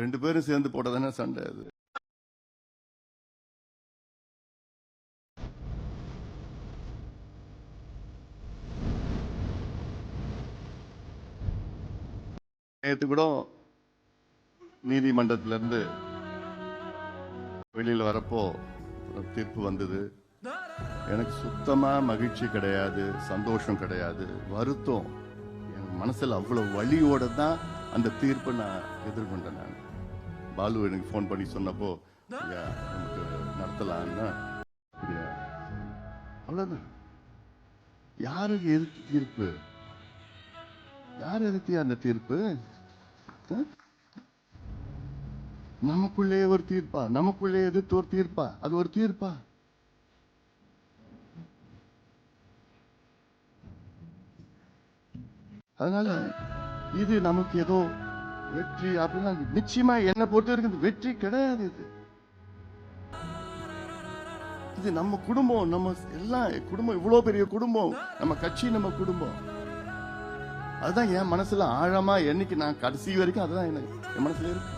ரெண்டு பேரும் சேர்ந்து போட்டதானே சண்டை அது. நேற்று கூட நீதிமன்றத்துல இருந்து வெளியில் வரப்போ தீர்ப்பு வந்தது. எனக்கு சுத்தமாக மகிழ்ச்சி கிடையாது சந்தோஷம் கிடையாது வருத்தம். என் மனசில் அவ்வளோ வலியோட தான் அந்த தீர்ப்பை நான் எதிர்கொண்டேன் நான். பாலு எனக்கு ஃபோன் பண்ணி சொன்னப்போ ஐயா நமக்கு நடத்தலான்னா அவ்வளோதான் யாருக்கு எதிர்த்து தீர்ப்பு? யார் எதிர்த்தியா அந்த தீர்ப்பு? நமக்குள்ளே ஒரு தீர்ப்பா? நமக்குள்ளே எதிர்த்து ஒரு தீர்ப்பா? அது ஒரு தீர்ப்பா? அதனால இது நமக்கு ஏதோ வெற்றி அப்படின்னா நிச்சயமா என்னை பொறுத்த வரைக்கும் வெற்றி கிடையாது இது. இது நம்ம குடும்பம் நம்ம எல்லாம் குடும்பம் இவ்வளவு பெரிய குடும்பம் நம்ம கட்சி நம்ம குடும்பம். அதுதான் என் மனசுல ஆழமா என்னைக்கு நான் கடைசி வரைக்கும் அதுதான் எனக்கு என் மனசுல இருக்கு.